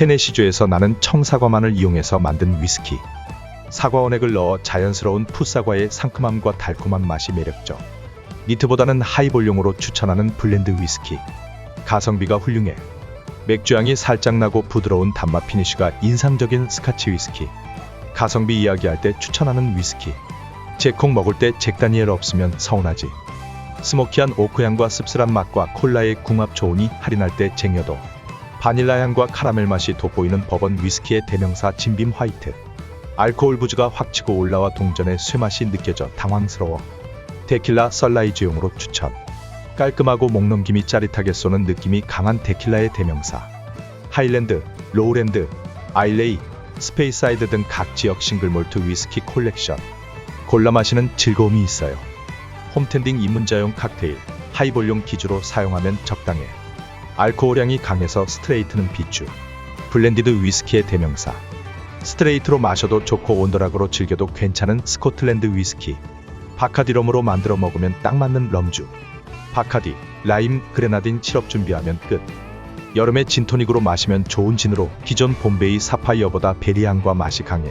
테네시주에서 나는 청사과만을 이용해서 만든 위스키. 사과 원액을 넣어 자연스러운 풋사과의 상큼함과 달콤한 맛이 매력적. 니트보다는 하이볼륨으로 추천하는 블렌드 위스키. 가성비가 훌륭해. 맥주향이 살짝 나고 부드러운 단맛 피니쉬가 인상적인 스카치 위스키. 가성비 이야기할 때 추천하는 위스키. 잭콕 먹을 때 잭다니엘 없으면 서운하지. 스모키한 오크향과 씁쓸한 맛과 콜라의 궁합 좋으니 할인할 때 쟁여도. 바닐라 향과 카라멜 맛이 돋보이는 버번 위스키의 대명사 진빔 화이트. 알코올 부즈가 확 치고 올라와 동전의 쇠맛이 느껴져 당황스러워. 데킬라 썰라이즈용으로 추천. 깔끔하고 목넘김이 짜릿하게 쏘는 느낌이 강한 데킬라의 대명사. 하일랜드, 로우랜드, 아일레이, 스페이사이드 등 각 지역 싱글몰트 위스키 콜렉션. 골라 마시는 즐거움이 있어요. 홈텐딩 입문자용 칵테일, 하이볼륨 기주로 사용하면 적당해. 알코올향이 강해서 스트레이트는 비추. 블렌디드 위스키의 대명사. 스트레이트로 마셔도 좋고 온더락으로 즐겨도 괜찮은 스코틀랜드 위스키. 바카디럼으로 만들어 먹으면 딱 맞는 럼주. 바카디, 라임, 그레나딘 시럽 준비하면 끝. 여름에 진토닉으로 마시면 좋은 진으로 기존 봄베이 사파이어보다 베리향과 맛이 강해.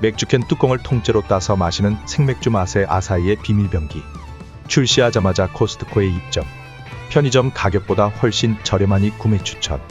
맥주캔 뚜껑을 통째로 따서 마시는 생맥주 맛의 아사히의 비밀병기. 출시하자마자 코스트코에 입점. 편의점 가격보다 훨씬 저렴하니 구매 추천.